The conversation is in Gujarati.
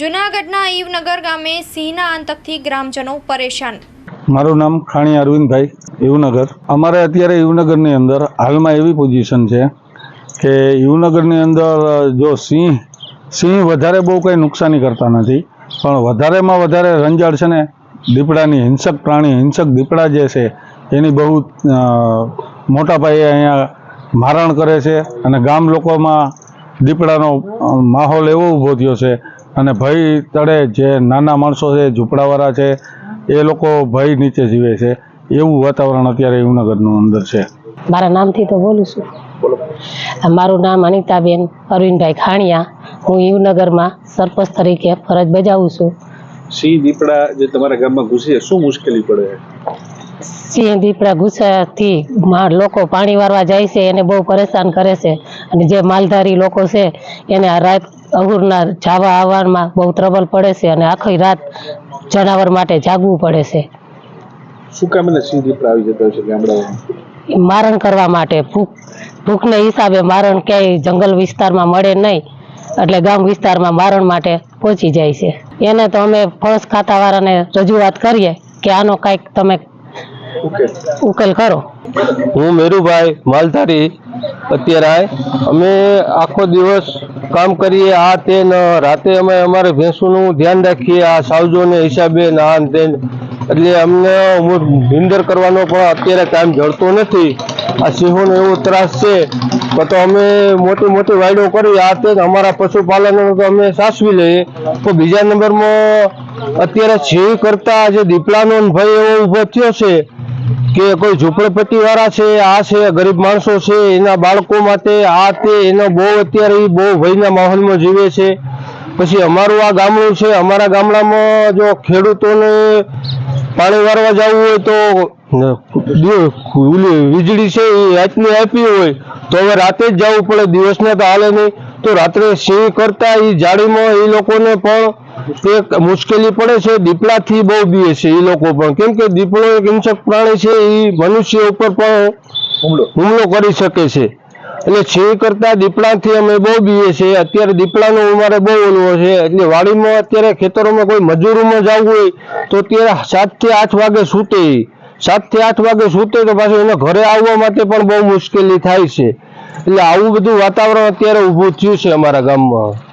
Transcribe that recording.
જૂનાગઢના ઈવનગર ગામે સિંહના આતંકથી ગ્રામજનો પરેશાન. મારું નામ ખાણી અરવિંદભાઈ, ઈવનગર. અમારે અત્યારે ઈવનગરની અંદર હાલમાં એવી પોઝિશન છે કે ઈવનગરની અંદર જો સિંહ સિંહ વધારે બહુ કંઈ નુકસાની કરતા નથી, પણ વધારેમાં વધારે રંજાડ છે ને, દીપડાની હિંસક પ્રાણી, હિંસક દીપડા જે છે, એની બહુ મોટા પાયે અહીંયા મારણ કરે છે અને ગામ લોકોમાં દીપડાનો માહોલ એવો ઊભો થયો છે અને ભય તળે જે નાના માણસો છે ઝૂંપડાવાળા છે એ લોકો ભય નીચે જીવે છે. એવું વાતાવરણ અત્યારે યુવનગરનું અંદર છે. મારા નામથી તો બોલું છું. મારું નામ અનિતાબેન અરવિંદભાઈ ખાણિયા. હું યુવનગરમાં સરપંચ તરીકે ફરજ બજાવું છું. સિંહ દીપડા જે તમારા ગામમાં ઘૂસી શું મુશ્કેલી પડે? સિંહ દીપડા ગુસ્સાથી મા- લોકો પાણી વારવા જાય છે એને બહુ પરેશાન કરે છે. અને જે માલધારી લોકો છે એને આ રાત અહુરના જાવા આવવામાં બહુ ટ્રબલ પડે છે અને આખી રાત જનાવર માટે જાગવું પડે છે. શું કામ એટલે સિંહ દીપડા આવી જતો છે ગામડાઓમાં? એ મારણ કરવા માટે ભૂખ ભૂખને હિસાબે મારણ ક્યાંય જંગલ વિસ્તારમાં મળે નહીં એટલે ગામ વિસ્તારમાં મારણ માટે પહોંચી જાય છે. એને તો અમે ફળસ ખાતાવાળાને રજૂઆત કરીએ કે આનો કાંઈક તમે ઉકેલ કરો. હું મેરુભાઈ માલધારી અત્યારે અમે આખો દિવસ કામ કરીએ, આ તે રાતે અમે અમારે ભેંસોનું ધ્યાન રાખીએ, આ સાવજોને હિસાબે ને આ તે એટલે અમને નિંદર કરવાનો પણ અત્યારે ટાઈમ જળતો નથી. આ સિંહોનો એવો ત્રાસ છે. તો અમે મોટી મોટી વાયડો કરી, આ તે અમારા પશુપાલનનો તો અમે સાચવી લઈએ. તો બીજા નંબરમાં અત્યારે સિંહ કરતા જે દીપડાનો ભય એવો ઊભો થયો છે કે કોઈ ઝૂંપડપટ્ટી વાળા છે, આ છે, ગરીબ માણસો છે, એના બાળકો માટે આ તે, એનો બહુ અત્યારે બહુ ભયના માહોલમાં જીવે છે. પછી અમારું આ ગામડું છે, અમારા ગામડામાં જો ખેડૂતોને પાણી વારવા જવું હોય તો વીજળી છે એ રાતની આપી હોય, તો હવે રાતે જ જવું પડે, દિવસને તો હાલે નહીં. તો રાત્રે સિંહ કરતા એ જાળીમાં એ લોકોને પણ એક મુશ્કેલી પડે છે દીપડાથી બહુ બીએ છે એ લોકો પણ. કેમ કે દીપડો એક હિંસક પ્રાણી છે એ મનુષ્ય ઉપર પણ હુમલો. કરી શકે છે. એટલે સિંહ કરતા દીપડાથી અમે બહુ બીએ છીએ અત્યારે દીપડાનો અમારે બહુ ઓલવો છે. એટલે વાડીમાં અત્યારે ખેતરોમાં કોઈ મજૂરોમાં જવું હોય તો અત્યારે સાતથી આઠ વાગે સૂતે સાતથી સાતથી આઠ વાગે સૂતે તો પાછું એને ઘરે આવવા માટે પણ બહુ મુશ્કેલી થાય છે. એટલે આવું બધું વાતાવરણ અત્યારે ઊભું થયું છે અમારા ગામમાં.